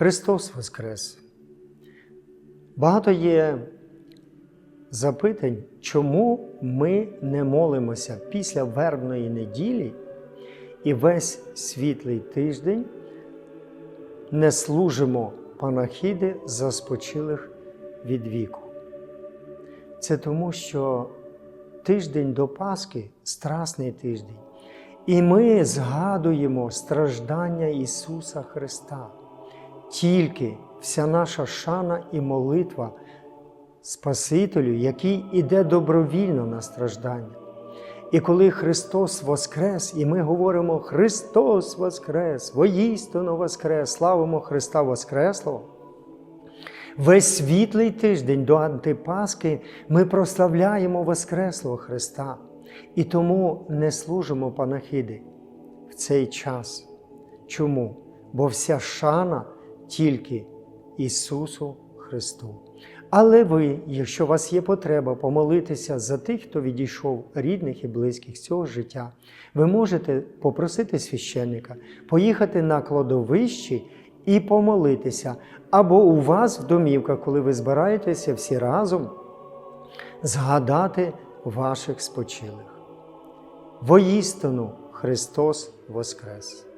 Христос Воскрес! Багато є запитань, чому ми не молимося після вербної неділі і весь світлий тиждень не служимо панахіди за спочилих від віку. Це тому, що тиждень до Пасхи страсний тиждень. І ми згадуємо страждання Ісуса Христа. Тільки вся наша шана і молитва Спасителю, який іде добровільно на страждання. І коли Христос Воскрес, і ми говоримо Христос Воскрес, воїстину Воскрес, славимо Христа Воскреслого, Весь світлий тиждень до Антипаски ми прославляємо Воскреслого Христа і тому не служимо панахиди в цей час. Чому? Бо вся шана тільки Ісусу Христу. Але ви, якщо у вас є потреба помолитися за тих, хто відійшов рідних і близьких з цього життя, ви можете попросити священника поїхати на кладовище і помолитися. Або у вас в домівках, коли ви збираєтеся всі разом, згадати ваших спочилих. Воістину Христос Воскрес!